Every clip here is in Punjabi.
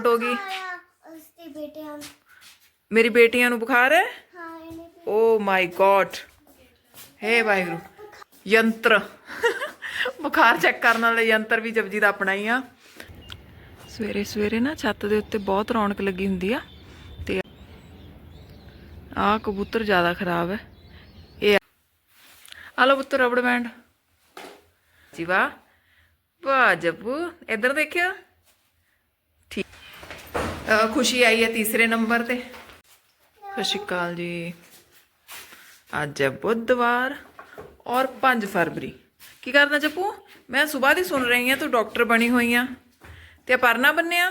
ਥਕਾਵਟ ਹੋ ਗਈ। ਆਇਆ ਉਸਦੇ ਬੇਟਿਆਂ ਨੂੰ। ਮੇਰੀ ਬੇਟੀਆਂ ਨੂੰ ਬੁਖਾਰ ਹੈ? ਹਾਂ ਇਹਨੇ ਓ ਮਾਈ ਗॉड ਹੇ ਵਾਹਿਗੁਰੂ। ਯੰਤਰ। ਬੁਖਾਰ ਚੈੱਕ ਕਰਨ ਵਾਲੇ ਯੰਤਰ ਵੀ ਜਪਜੀ ਦਾ ਆਪਣਾ ਹੀ ਆ। ਸਵੇਰੇ ਸਵੇਰੇ ਨਾ ਛੱਤ ਦੇ ਉੱਤੇ ਬਹੁਤ ਰੌਣਕ ਲੱਗੀ ਹੁੰਦੀ ਆ। ਤੇ ਆਹ ਕਬੂਤਰ ਜ਼ਿਆਦਾ ਖਰਾਬ ਹੈ। ਇਹ ਆ। ਲੋ ਪੁੱਤਰ ਰਬੜ ਬੈਂਡ। ਜੀ ਵਾਹ ਵਾਹ ਜੱਬੂ ਇੱਧਰ ਦੇਖਿਓ। ਠੀਕ। ਖੁਸ਼ੀ ਆਈ ਹੈ ਤੀਸਰੇ ਨੰਬਰ ਤੇ। ਸਤਿ ਸ਼੍ਰੀ ਅਕਾਲ ਜੀ। ਅੱਜ ਹੈ ਬੁੱਧਵਾਰ ਔਰ 5 ਫਰਵਰੀ। ਕੀ ਕਰਦਾ ਜੱਪੂ? ਮੈਂ ਸਵੇਰ ਦੀ ਸੁਣ ਰਹੀ ਹਾਂ ਤੂੰ ਡਾਕਟਰ ਬਣੀ ਹੋਈ ਆ। ਤੇ ਪਰਨਾ ਬੰਨਿਆ।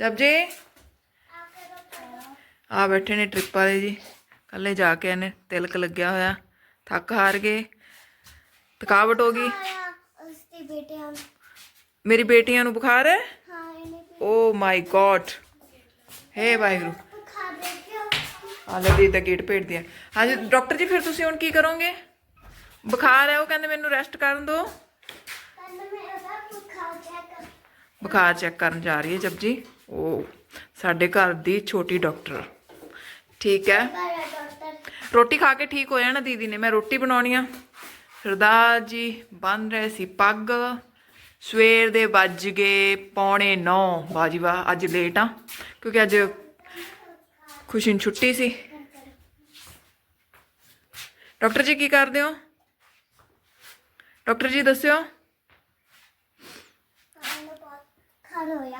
ਜਬ ਜੇ। ਆ ਬੈਠੇ ਨੇ ਟ੍ਰਿਪ ਵਾਲੇ ਜੀ। ਕੱਲੇ ਜਾ ਕੇ ਇਹਨੇ ਤਿਲਕ ਲੱਗਿਆ ਹੋਇਆ। ਥੱਕ ਹਾਰ ਗਏ। ਥਕਾਵਟ ਹੋ ਗਈ। ਮੇਰੀ ਬੇਟੀਆਂ ਨੂੰ ਬੁਖਾਰ ਹੈ? ਓ ਮਾਈ ਗॉड ਹੇ ਵਾਹਿਗੁਰੂ। ਖਾ ਦੇਖਿਓ ਹਾਲੇ ਦੀ ਤਾਂ ਗੇਟ ਭੇਟ ਦਿਆ ਹਾਂਜੀ ਡਾਕਟਰ ਜੀ, ਫਿਰ ਤੁਸੀਂ ਹੁਣ ਕੀ ਕਰੋਗੇ? ਬੁਖਾਰ ਹੈ, ਉਹ ਕਹਿੰਦੇ ਮੈਨੂੰ ਰੈਸਟ ਕਰਨ ਦਿਓ। ਬੁਖਾਰ ਚੈੱਕ ਕਰਨ ਜਾ ਰਹੀ ਹੈ ਜਬ ਜੀ। ਉਹ ਸਾਡੇ ਘਰ ਦੀ ਛੋਟੀ ਡਾਕਟਰ ਠੀਕ ਹੈ। ਰੋਟੀ ਖਾ ਕੇ ਠੀਕ ਹੋਇਆ ਨਾ ਦੀਦੀ ਨੇ? ਮੈਂ ਰੋਟੀ ਬਣਾਉਣੀ ਆ। ਸਰਦਾਰ ਜੀ ਬੰਨ ਰਹੇ ਸੀ ਪੱਗ। ਸਵੇਰ ਦੇ ਵੱਜ ਗਏ ਪੌਣੇ 9 ਬਾਜੀ ਵਾਹ ਅੱਜ ਲੇਟ ਆ ਕਿਉਂਕਿ ਅੱਜ ਖੁਸ਼ੀ ਨੂੰ ਛੁੱਟੀ ਸੀ। ਡਾਕਟਰ ਜੀ ਕੀ ਕਰਦੇ ਹੋ? ਡਾਕਟਰ ਜੀ ਦੱਸਿਓ।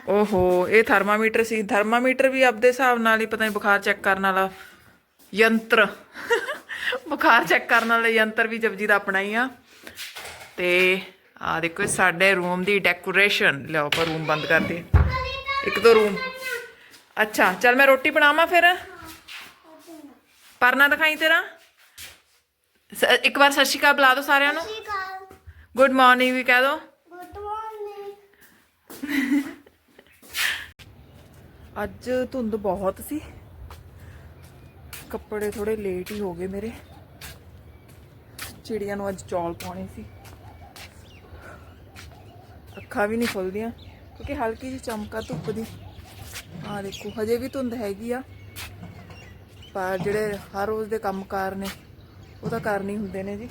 ਓਹੋ ਇਹ ਥਰਮਾਮੀਟਰ ਸੀ। ਥਰਮਾਮੀਟਰ ਵੀ ਆਪਦੇ ਹਿਸਾਬ ਨਾਲ ਹੀ ਪਤਾ ਨਹੀਂ ਬੁਖਾਰ ਚੈੱਕ ਕਰਨ ਵਾਲਾ ਯੰਤਰ। ਬੁਖਾਰ ਚੈੱਕ ਕਰਨ ਵਾਲੇ ਯੰਤਰ ਵੀ ਜਪਜੀ ਦਾ ਆਪਣਾ ਹੀ ਆ। ਤੇ ਆ ਦੇਖੋ ਸਾਡੇ ਰੂਮ ਦੀ ਡੈਕੋਰੇਸ਼ਨ ਲਿਆਓ ਪਰ ਰੂਮ ਬੰਦ ਕਰ ਦੇ ਇੱਕ ਦੋ ਰੂਮ ਅੱਛਾ ਚੱਲ ਮੈਂ ਰੋਟੀ ਬਣਾਵਾਂ ਫਿਰ? ਪਰਨਾ ਦਿਖਾਈ ਤੇਰਾ? ਸ- ਇੱਕ ਵਾਰ ਸਤਿ ਸ਼੍ਰੀ ਅਕਾਲ ਬੁਲਾ ਦਿਓ ਸਾਰਿਆਂ ਨੂੰ। ਗੁੱਡ ਮਾਰਨਿੰਗ ਵੀ ਕਹਿ ਦਿਓ। ਅੱਜ ਧੁੰਦ ਬਹੁਤ ਸੀ। ਕੱਪੜੇ ਥੋੜੇ ਲੇਟ ਹੀ ਹੋ ਗਏ ਮੇਰੇ। ਚਿੜੀਆਂ ਨੂੰ ਅੱਜ ਚੌਲ ਪਾਉਣੇ ਸੀ। ਅੱਖਾਂ ਵੀ ਨਹੀਂ ਖੁੱਲਦੀਆਂ, ਕਿਉਂਕਿ ਹਲਕੀ ਜਿਹੀ ਚਮਕਾ ਧੁੱਪ ਦੀ। ਆ ਦੇਖੋ, ਹਜੇ ਵੀ ਧੁੰਦ ਹੈਗੀ ਆ, ਪਰ ਜਿਹੜੇ ਹਰ ਰੋਜ਼ ਦੇ ਕੰਮਕਾਰ ਨੇ, ਉਹ ਤਾਂ ਕਰਨੇ ਹੀ ਹੁੰਦੇ ਨੇ ਜੀ।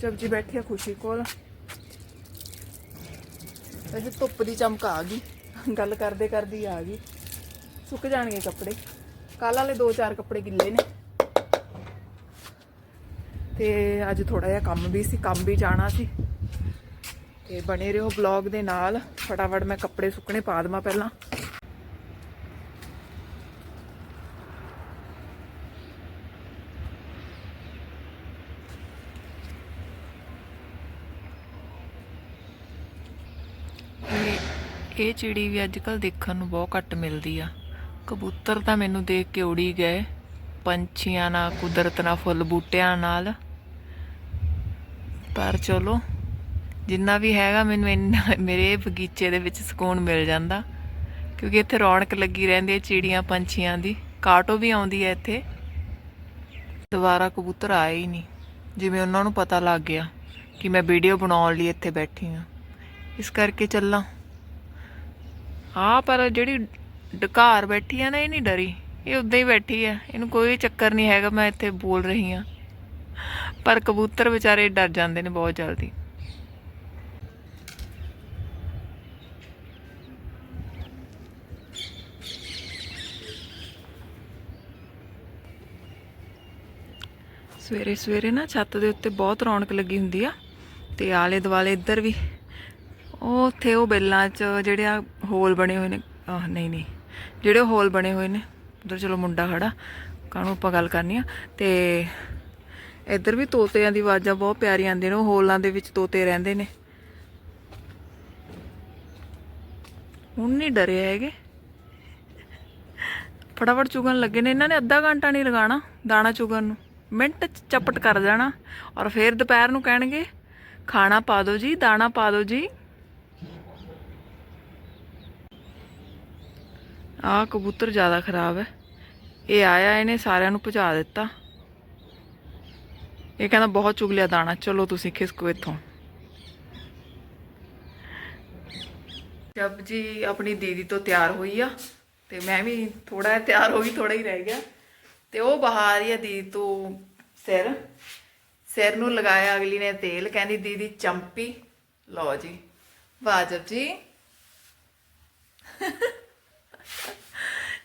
ਜਬ ਜੀ ਬੈਠੀ ਆ ਖੁਸ਼ੀ ਕੋਲ। ਵੈਸੇ ਧੁੱਪ ਦੀ ਚਮਕ ਆ ਗਈ, ਗੱਲ ਕਰਦੇ ਕਰਦੀ ਆ ਗਈ। ਸੁੱਕ ਜਾਣਗੇ ਕੱਪੜੇ। ਕੱਲ ਵਾਲੇ ਦੋ ਚਾਰ ਕੱਪੜੇ ਗਿੱਲੇ ਨੇ। ਤੇ ਅੱਜ ਥੋੜਾ ਜਿਹਾ ਕੰਮ ਵੀ ਸੀ, ਕੰਮ ਵੀ ਜਾਣਾ ਸੀ। ਤੇ ਬਣੇ ਰਹੋ ਵਲੌਗ ਦੇ ਨਾਲ। ਫਟਾਫਟ ਮੈਂ ਕੱਪੜੇ ਸੁੱਕਣੇ ਪਾ ਦੇਵਾਂ ਪਹਿਲਾਂ। ਇਹ ਇਹ ਚਿੜੀ ਵੀ ਅੱਜ ਕੱਲ ਦੇਖਣ ਨੂੰ ਬਹੁਤ ਘੱਟ ਮਿਲਦੀ ਆ। ਕਬੂਤਰ ਤਾਂ ਮੈਨੂੰ ਦੇਖ ਕੇ ਉੜੀ ਗਏ। ਪੰਛੀਆਂ ਨਾਲ, ਕੁਦਰਤ ਨਾਲ, ਫੁੱਲ ਬੂਟਿਆਂ ਨਾਲ। ਪਰ ਚਲੋ, ਜਿੰਨਾ ਵੀ ਹੈਗਾ ਮੈਨੂੰ ਇੰਨਾ, ਮੇਰੇ ਬਗੀਚੇ ਦੇ ਵਿੱਚ ਸਕੂਨ ਮਿਲ ਜਾਂਦਾ। ਕਿਉਂਕਿ ਇੱਥੇ ਰੌਣਕ ਲੱਗੀ ਰਹਿੰਦੀ ਹੈ ਚਿੜੀਆਂ ਪੰਛੀਆਂ ਦੀ। ਕਾਟੋ ਵੀ ਆਉਂਦੀ ਹੈ ਇੱਥੇ। ਦੁਬਾਰਾ ਕਬੂਤਰ ਆਏ ਹੀ ਨਹੀਂ। ਜਿਵੇਂ ਉਹਨਾਂ ਨੂੰ ਪਤਾ ਲੱਗ ਗਿਆ ਕਿ ਮੈਂ ਵੀਡੀਓ ਬਣਾਉਣ ਲਈ ਇੱਥੇ ਬੈਠੀ ਹਾਂ। ਇਸ ਕਰਕੇ ਚੱਲਾਂ। ਹਾਂ, ਪਰ ਜਿਹੜੀ ਡਕਾਰ ਬੈਠੀ ਆ ਨਾ, ਇਹ ਨਹੀਂ ਡਰੀ। ਇਹ ਉਦਾਂ ਹੀ ਬੈਠੀ ਆ ਇਹਨੂੰ ਕੋਈ ਚੱਕਰ ਨਹੀਂ ਹੈਗਾ, ਮੈਂ ਇੱਥੇ ਬੋਲ ਰਹੀ ਹਾਂ। ਪਰ ਕਬੂਤਰ ਵਿਚਾਰੇ ਡਰ ਜਾਂਦੇ ਨੇ ਬਹੁਤ ਜਲਦੀ। ਸਵੇਰੇ ਸਵੇਰੇ ਨਾ ਛੱਤ ਦੇ ਉੱਤੇ ਬਹੁਤ ਰੌਣਕ ਲੱਗੀ ਹੁੰਦੀ ਆ ਤੇ ਆਲੇ ਦੁਆਲੇ ਇੱਧਰ ਵੀ। ਉਹ ਉੱਥੇ ਉਹ ਬੈਲਾਂ 'ਚ ਜਿਹੜੇ ਆ ਹੋਲ ਬਣੇ ਹੋਏ ਨੇ। ਆਹ ਨਹੀਂ ਨਹੀਂ। ਜਿਹੜੇ ਹੋਲ ਬਣੇ ਹੋਏ ਨੇ। ਉਧਰ ਚਲੋ ਮੁੰਡਾ ਖੜਾ। ਕਾਹਨੂੰ ਆਪਾਂ ਗੱਲ ਕਰਨੀ ਆ? ਤੇ ਇੱਧਰ ਵੀ ਤੋਤਿਆਂ ਦੀ ਆਵਾਜ਼ਾਂ ਬਹੁਤ ਪਿਆਰੀਆਂ ਆਉਂਦੀਆਂ ਨੇ, ਉਹ ਹੋਲਾਂ ਦੇ ਵਿੱਚ ਤੋਤੇ ਰਹਿੰਦੇ ਨੇ। ਹੁਣ ਨਹੀਂ ਡਰੇ ਹੈਗੇ। ਫਟਾਫਟ ਚੁਗਣ ਲੱਗੇ ਨੇ, ਇਹਨਾਂ ਨੇ ਅੱਧਾ ਘੰਟਾ ਨਹੀਂ ਲਗਾਣਾ ਦਾਣਾ ਚੁਗਣ ਨੂੰ। ਮਿੰਟ 'ਚ ਚਪਟ ਕਰ ਜਾਣਾ ਔਰ ਫਿਰ ਦੁਪਹਿਰ ਨੂੰ ਕਹਿਣਗੇ, ਖਾਣਾ ਪਾ ਦਿਓ ਜੀ, ਦਾਣਾ ਪਾ ਦਿਓ ਜੀ। ਆਹ ਕਬੂਤਰ ਜ਼ਿਆਦਾ ਖਰਾਬ ਹੈ। ਇਹ ਆਇਆ, ਇਹਨੇ ਸਾਰਿਆਂ ਨੂੰ ਭਜਾ ਦਿੱਤਾ। ਇਹ ਕਹਿੰਦਾ ਬਹੁਤ ਚੁਗਲਿਆ ਦਾਣਾ, ਚਲੋ ਤੁਸੀਂ ਖਿਸਕੋ ਇੱਥੋਂ। ਜਬ ਜੀ ਆਪਣੀ ਦੀਦੀ ਤੋਂ ਤਿਆਰ ਹੋਈ ਆ, ਤੇ ਮੈਂ ਵੀ ਥੋੜਾ ਤਿਆਰ ਹੋ ਗਈ ਥੋੜਾ ਹੀ ਰਹਿ ਗਿਆ। ਤੇ ਉਹ ਬਹਾਰ ਹੀ ਆ ਦੀਦੀ ਤੋਂ ਸਿਰ। ਸਿਰ ਨੂੰ ਲਗਾਇਆ ਅਗਲੀ ਨੇ ਤੇਲ, ਕਹਿੰਦੀ, ਦੀਦੀ, ਚੰਪੀ, ਲਓ ਜੀ। ਵਾਜਬ ਜੀ।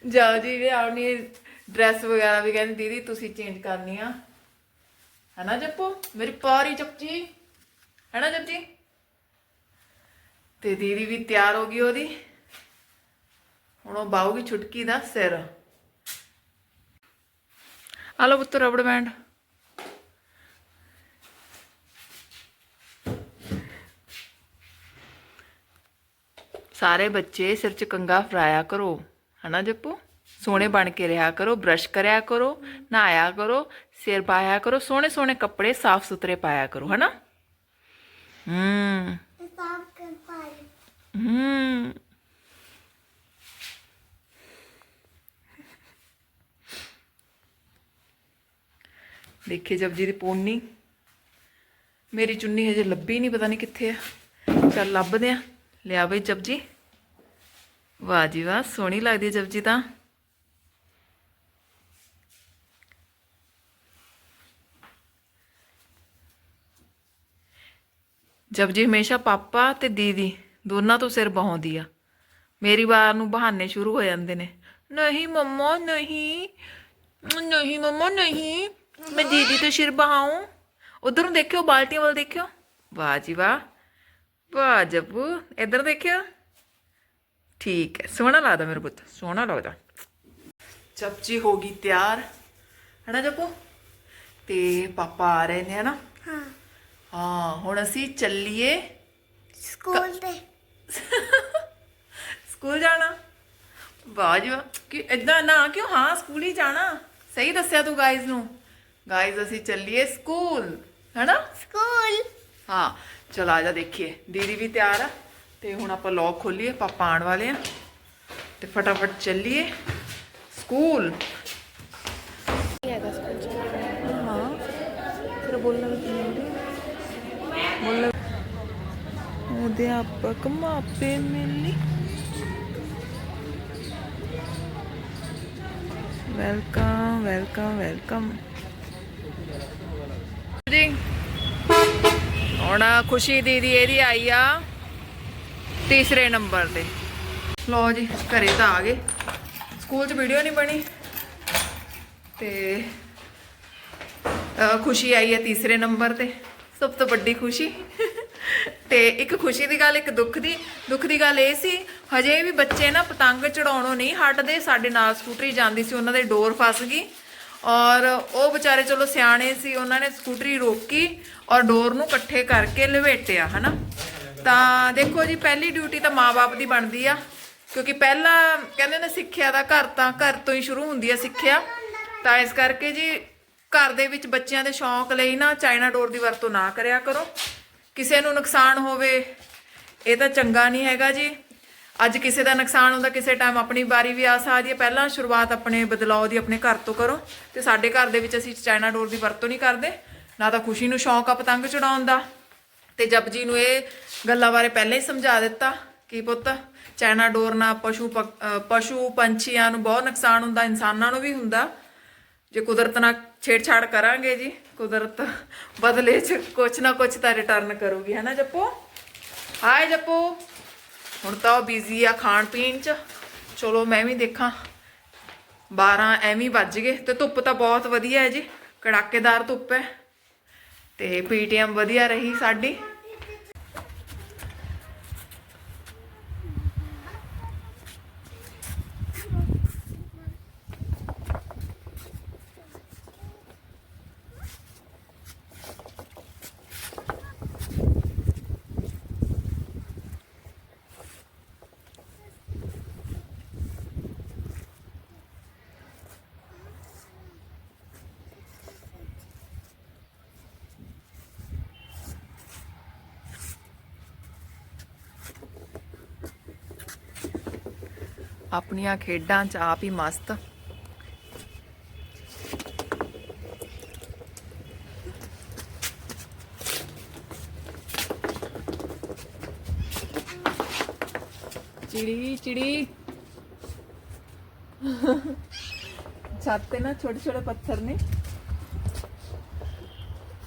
ਜਾਓ ਜੀ, ਵੀ ਆਪਣੀ ਡਰੈਸ ਵਗੈਰਾ ਵੀ ਕਹਿੰਦੀ, ਦੀਦੀ, ਤੁਸੀਂ ਚੇਂਜ ਕਰਨੀ ਆ। ਹੈ ਨਾ ਜੱਪੋ? ਮੇਰੀ ਪਾਰੀ ਚੱਪਜੀ ਨਾ ਜੱਪਜੀ? ਤੇ ਦੀਦੀ ਵੀ ਤਿਆਰ ਹੋ ਗਈ ਉਹਦੀ। ਹੁਣ ਉਹ ਬਾਹੂਗੀ ਛੁਟਕੀ ਦਾ ਸਿਰ। ਆ ਲਓ ਪੁੱਤਰ ਰਬੜ ਬੈਂਡ। ਸਾਰੇ ਬੱਚੇ ਸਿਰ ਚ ਕੰਗਾ ਫਰਾਇਆ ਕਰੋ। ਹਨਾ ਜੱਪੂ? ਸੋਹਣੇ ਬਣ ਕੇ ਰਿਹਾ ਕਰੋ ਬ੍ਰਸ਼ ਕਰਿਆ ਕਰੋ ਨਹਾਇਆ ਕਰੋ ਸਿਰ ਪਾਇਆ ਕਰੋ ਸੋਹਣੇ ਸੋਹਣੇ ਕੱਪੜੇ ਸਾਫ਼ ਸੁਥਰੇ ਪਾਇਆ ਕਰੋ ਹਨਾ? ਹੂੰ। ਹੂੰ। ਦੇਖੇ ਜਬ ਜੀ ਦੀ ਪੋਨੀ। ਮੇਰੀ ਚੁੰਨੀ ਹਜੇ ਲੱਭੀ ਨਹੀਂ ਪਤਾ ਨਹੀਂ ਕਿੱਥੇ ਆ। ਚੱਲ ਲੱਭਦੇ ਆ। ਲਿਆ ਬਈ ਜਬ ਜੀ ਵਾਹ ਜੀ ਵਾਹ ਸੋਹਣੀ ਲੱਗਦੀ ਹੈ ਜਬ ਜੀ ਤਾਂ। ਜਬ ਜੀ ਹਮੇਸ਼ਾ ਪਾਪਾ ਤੇ ਦੀਦੀ ਦੋਨਾਂ ਤੋਂ ਸਿਰ ਬਹਾਉਂਦੀ ਆ। ਮੇਰੀ ਵਾਰ ਨੂੰ ਬਹਾਨੇ ਸ਼ੁਰੂ ਹੋ ਜਾਂਦੇ ਨੇ। ਨਹੀਂ ਮੰਮਾ, ਨਹੀਂ। ਨਹੀਂ ਮੰਮਾ, ਨਹੀਂ। ਮੈਂ ਦੀਦੀ ਤੋਂ ਸਿਰ ਬਹਾਉਂ। ਉਧਰ ਦੇਖਿਓ, ਬਾਲਟੀਆਂ ਵੱਲ ਦੇਖਿਓ। ਵਾਹ ਜੀ ਵਾਹ। ਵਾਹ ਜੱਬੂ ਇਧਰ ਦੇਖਿਓ। ਠੀਕ ਹੈ, ਸੋਹਣਾ ਲੱਗਦਾ ਮੇਰੇ ਪੁੱਤ, ਸੋਹਣਾ ਲੱਗਦਾ। ਚਪਚੀ ਹੋ ਗਈ ਤਿਆਰ। ਹਨਾ ਜੱਬੂ ਤੇ ਪਾਪਾ ਆ ਰਹੇ ਨੇ, ਹਨਾ? ਹਾਂ ਹੁਣ ਅਸੀਂ ਚੱਲੀਏ ਸਕੂਲ ਤੇ। ਸਕੂਲ ਜਾਣਾ? ਵਾਹ ਕਿ ਇਦਾਂ ਨਾ ਕਿਉਂ? ਹਾਂ ਸਕੂਲ ਹੀ ਜਾਣਾ। ਸਹੀ ਦੱਸਿਆ ਤੂੰ ਗਾਇਜ਼ ਨੂੰ। ਗਾਇਜ਼ ਅਸੀਂ ਚੱਲੀਏ ਸਕੂਲ ਹੈਨਾ? ਸਕੂਲ। ਹਾਂ ਚਲ ਆ ਜਾ ਦੇਖੀਏ। ਦੀਦੀ ਵੀ ਤਿਆਰ ਆ ਤੇ ਹੁਣ ਆਪਾਂ ਲੌਕ ਖੋਲੀਏ ਪਾਪਾ ਆਉਣ ਵਾਲੇ ਆ। ਤੇ ਫਟਾਫਟ ਚੱਲੀਏ ਸਕੂਲ। ਹਾਂ। ਤੇਰਾ ਬੋਲਣਾ ਵੀ ਜ਼ਰੂਰੀ ਬੋਲਣਾ ਅਧਿਆਪਕ ਮਾਪੇ ਮਿਲਨੀ ਵੈਲਕਮ ਵੈਲਕਮ ਵੈਲਕਮ। ਜੀ ਹੁਣ ਖੁਸ਼ੀ ਦੀਦੀ ਇਹਦੀ ਆਈ ਆ ਤੀਸਰੇ ਨੰਬਰ ਤੇ। ਲੋ ਜੀ, ਘਰੇ ਤਾਂ ਆ ਗਏ। ਸਕੂਲ 'ਚ ਵੀਡੀਓ ਨਹੀਂ ਬਣੀ। ਤੇ ਖੁਸ਼ੀ ਆਈ ਹੈ ਤੀਸਰੇ ਨੰਬਰ ਤੇ। ਸਭ ਤੋਂ ਵੱਡੀ ਖੁਸ਼ੀ। ਤੇ ਇੱਕ ਖੁਸ਼ੀ ਦੀ ਗੱਲ, ਇੱਕ ਦੁੱਖ ਦੀ ਦੁੱਖ ਦੀ ਗੱਲ ਇਹ ਸੀ, ਹਜੇ ਵੀ ਬੱਚੇ ਨਾ ਪਤੰਗ ਚੜਾਉਣੋਂ ਨਹੀਂ ਹਟਦੇ, ਸਾਡੇ ਨਾਲ ਸਕੂਟਰੀ ਜਾਂਦੀ ਸੀ, ਉਹਨਾਂ ਦੇ ਡੋਰ ਫਸ ਗਈ। ਔਰ ਉਹ ਵਿਚਾਰੇ ਚਲੋ ਸਿਆਣੇ ਸੀ, ਉਹਨਾਂ ਨੇ ਸਕੂਟਰੀ ਰੋਕੀ ਔਰ ਡੋਰ ਨੂੰ ਇਕੱਠੇ ਕਰਕੇ ਲਵੇਟਿਆ, ਹਨਾ। ਤਾਂ ਦੇਖੋ ਜੀ, ਪਹਿਲੀ ਡਿਊਟੀ ਤਾਂ ਮਾਪੇ ਦੀ ਬਣਦੀ ਆ, ਕਿਉਂਕਿ ਪਹਿਲਾਂ ਕਹਿੰਦੇ ਨੇ ਸਿੱਖਿਆ ਦਾ ਘਰ ਤਾਂ ਘਰ ਤੋਂ ਹੀ ਸ਼ੁਰੂ ਹੁੰਦੀ ਆ ਸਿੱਖਿਆ। ਤਾਂ ਇਸ ਕਰਕੇ ਜੀ ਘਰ ਦੇ ਵਿੱਚ ਬੱਚਿਆਂ ਦੇ ਸ਼ੌਂਕ ਲਈ ਨਾ ਚਾਈਨਾ ਡੋਰ ਦੀ ਵਰਤੋਂ ਨਾ ਕਰਿਆ ਕਰੋ। ਕਿਸੇ ਨੂੰ ਨੁਕਸਾਨ ਹੋਵੇ, ਇਹ ਤਾਂ ਚੰਗਾ ਨਹੀਂ ਹੈਗਾ ਜੀ। ਅੱਜ ਕਿਸੇ ਦਾ ਨੁਕਸਾਨ ਹੁੰਦਾ, ਕਿਸੇ ਟਾਈਮ ਆਪਣੀ ਵਾਰੀ ਵੀ ਆ ਸਕਦੀ ਹੈ। ਪਹਿਲਾਂ ਸ਼ੁਰੂਆਤ ਆਪਣੇ ਬਦਲਾਅ ਦੀ ਆਪਣੇ ਘਰ ਤੋਂ ਕਰੋ ਤੇ ਸਾਡੇ ਘਰ ਦੇ ਵਿੱਚ ਅਸੀਂ ਚਾਈਨਾ ਡੋਰ ਦੀ ਵਰਤੋਂ ਨਹੀਂ ਕਰਦੇ। ਨਾ ਤਾਂ ਖੁਸ਼ੀ ਨੂੰ ਸ਼ੌਂਕ ਆ ਪਤੰਗ ਚੜਾਉਣ ਦਾ। ਤੇ ਜਪਜੀ ਨੂੰ ਇਹ ਗੱਲਾਂ ਬਾਰੇ ਪਹਿਲਾਂ ਹੀ ਸਮਝਾ ਦਿੱਤਾ ਕਿ ਪੁੱਤ, ਚਾਈਨਾ ਡੋਰ ਨਾਲ ਪਸ਼ੂ ਪਸ਼ੂ ਪੰਛੀਆਂ ਨੂੰ ਬਹੁਤ ਨੁਕਸਾਨ ਹੁੰਦਾ, ਇਨਸਾਨਾਂ ਨੂੰ ਵੀ ਹੁੰਦਾ। ਜੇ ਕੁਦਰਤ ਨਾਲ ਛੇੜਛਾੜ ਕਰਾਂਗੇ ਜੀ, ਕੁਦਰਤ ਬਦਲੇ 'ਚ ਕੁਛ ਨਾ ਕੁਛ ਤਾਂ ਰਿਟਰਨ ਕਰੂਗੀ, ਹੈ ਨਾ ਜੱਪੋ? ਹਾਏ ਜੱਪੋ, ਹੁਣ ਤਾਂ ਉਹ ਬਿਜ਼ੀ ਆ ਖਾਣ ਪੀਣ 'ਚ। ਚਲੋ ਮੈਂ ਵੀ ਦੇਖਾਂ 12 ਐਵੇਂ ਵੱਜ ਗਏ, ਤੇ ਧੁੱਪ ਤਾਂ ਬਹੁਤ ਵਧੀਆ ਹੈ ਜੀ, ਕੜਾਕੇਦਾਰ ਧੁੱਪ ਹੈ, ਤੇ ਪੀਟੀਐਮ ਵਧੀਆ ਰਹੀ ਸਾਡੀ। ਆਪਣੀਆਂ ਖੇਡਾਂ 'ਚ ਆਪ ਹੀ ਮਸਤ। ਚਿੜੀ ਚਿੜੀ। ਛੱਤ ਤੇ ਨਾ ਛੋਟੇ ਛੋਟੇ ਪੱਥਰ ਨੇ।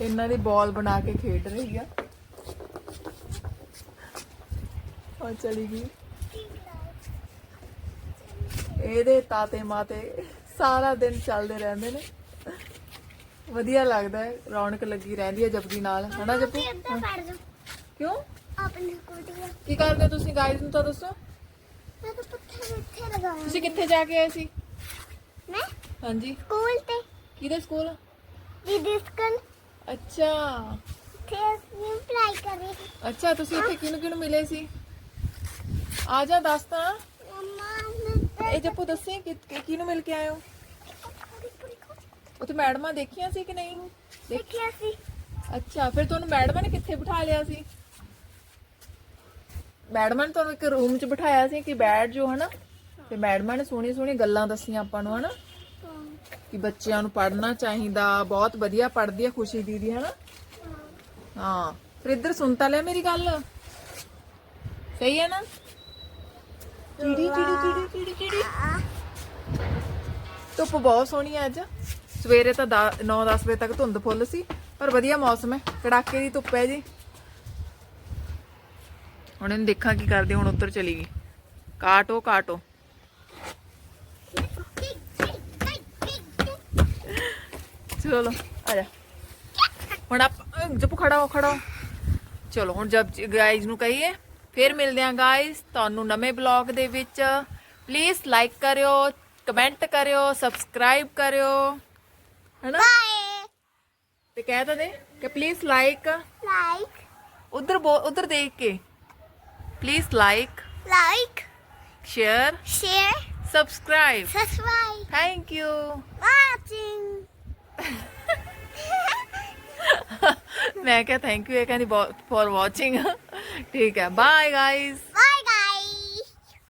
ਇਹਨਾਂ ਦੀ ਬਾਲ ਬਣਾ ਕੇ ਖੇਡ ਰਹੀ ਆ। ਉਹ ਚਲੀ ਗਈ। ਇਹਦੇ ਤਾਤੇ ਮਾਤੇ ਸਾਰਾ ਦਿਨ ਚੱਲਦੇ ਰਹਿੰਦੇ ਨੇ। ਵਧੀਆ ਲੱਗਦਾ ਹੈ ਰੌਣਕ ਲੱਗੀ ਰਹਿੰਦੀ ਹੈ ਜਪਦੀ ਨਾਲ ਹਨਾ ਜਪੂ? ਇੱਦਾਂ ਕਰ ਦੋ। ਕਿਉਂ? ਆਪਣੀ ਸਕੂਟੀ ਕੀ ਕਰਦੇ ਹੋ ਤੁਸੀਂ ਗਾਈਜ਼ ਨੂੰ ਤਾਂ ਦੱਸੋ? ਮੈਂ ਤਾਂ ਪੱਥਰ ਇੱਥੇ ਲਗਾਇਆ ਤੁਸੀਂ ਕਿੱਥੇ ਜਾ ਕੇ ਆਏ ਸੀ? ਮੈਂ ਹਾਂਜੀ। ਸਕੂਲ ਤੇ। ਕਿਹਦੇ ਸਕੂਲ? ਦੀਦੀ ਸਕੂਲ। ਅੱਛਾ। ਤੇ ਅਸੀਂ ਅਪਲਾਈ ਕਰ। ਅੱਛਾ ਤੁਸੀਂ ਇੱਥੇ ਕਿਹਨੂੰ ਕਿਹਨੂੰ ਮਿਲੇ ਸੀ? ਆ ਜਾ ਦੱਸ ਤਾਂ। ਇਹ ਜੱਪੂ ਦੱਸੇ ਕਿ ਕਿ- ਕਿਹਨੂੰ ਮਿਲ ਕੇ ਆਏ ਹੋ? ਉੱਥੇ ਮੈਡਮਾਂ ਦੇਖੀਆਂ ਸੀ ਕਿ ਨਹੀਂ? ਦੇਖ- ਦੇਖਿਆ ਸੀ। ਅੱਛਾ ਫਿਰ ਤੁਹਾਨੂੰ ਮੈਡਮਾਂ ਨੇ ਕਿੱਥੇ ਬਿਠਾ ਲਿਆ ਸੀ? ਮੈਡਮਾਂ ਨੇ ਤੁਹਾਨੂੰ ਇੱਕ ਰੂਮ 'ਚ ਬਿਠਾਇਆ ਸੀ ਕਿ ਬੈਠ ਜਾਓ ਹਨਾ? ਤੇ ਮੈਡਮਾਂ ਨੇ ਸੋਹਣੀਆਂ ਸੋਹਣੀਆਂ ਗੱਲਾਂ ਦੱਸੀਆਂ ਆਪਾਂ ਨੂੰ ਹਨਾ? ਕਿ ਬੱਚਿਆਂ ਨੂੰ ਪੜ੍ਹਨਾ ਚਾਹੀਦਾ ਬਹੁਤ ਵਧੀਆ ਪੜ੍ਹਦੀ ਹੈ ਖੁਸ਼ੀ ਦੀਦੀ ਹਨਾ? ਹਾਂ। ਫਿਰ ਇੱਧਰ ਸੁਣ ਤਾਂ ਲੈ ਮੇਰੀ ਗੱਲ? ਸਹੀ ਹੈ ਨਾ? ਚਿੜੀ ਚਿੜੀ ਚਿੜੀ ਚਿੜੀ ਚਿੜੀ ਧੁੱਪ ਬਹੁਤ ਸੋਹਣੀ ਹੈ ਅੱਜ। ਸਵੇਰੇ ਤਾਂ 9-10 ਵਜੇ ਤੱਕ ਧੁੰਦ ਫੁੱਲ ਸੀ, ਪਰ ਵਧੀਆ ਮੌਸਮ ਹੈ। ਕੜਾਕੇ ਦੀ ਧੁੱਪ ਹੈ ਜੀ। ਹੁਣ ਇਹਨੂੰ ਦੇਖਾਂ ਕੀ ਕਰਦੇ, ਹੁਣ ਉੱਧਰ ਚਲੀ ਗਈ। ਕਾਟੋ ਕਾਟੋ। ਚਲੋ, ਆ ਜਾ। ਹੁਣ ਆਪ ਜਪੂ ਖੜਾ ਹੋ ਖੜਾ ਹੋ ਚਲੋ, ਹੁਣ ਜਬ ਗਾਇਜ਼ ਨੂੰ ਕਹੀਏ ਫਿਰ ਮਿਲਦੇ ਆਂ ਗਾਇਜ਼ ਤੁਹਾਨੂੰ ਨਵੇਂ ਬਲੌਗ ਦੇ ਵਿੱਚ। ਪਲੀਜ਼ ਲਾਈਕ ਕਰਿਓ ਕਮੈਂਟ ਕਰਿਓ ਸਬਸਕ੍ਰਾਈਬ ਕਰਿਓ। ਹੈਨਾ? ਬਾਏ ਤੇ ਕਹਿ ਤਾਂ ਦੇ ਕਿ ਪਲੀਜ਼ ਲਾਈਕ ਲਾਈਕ ਉਧਰ ਉਧਰ ਦੇਖ ਕੇ। Please like like share share subscribe subscribe thank you watching ਮੈਂ ਕਿਹਾ ਥੈਂਕ ਯੂ ਇਹ ਕਹਿੰਦੀ ਫॉर ਵਾਚਿੰਗ ਠੀਕ ਹੈ ਬਾਏ ਗਾਇਜ਼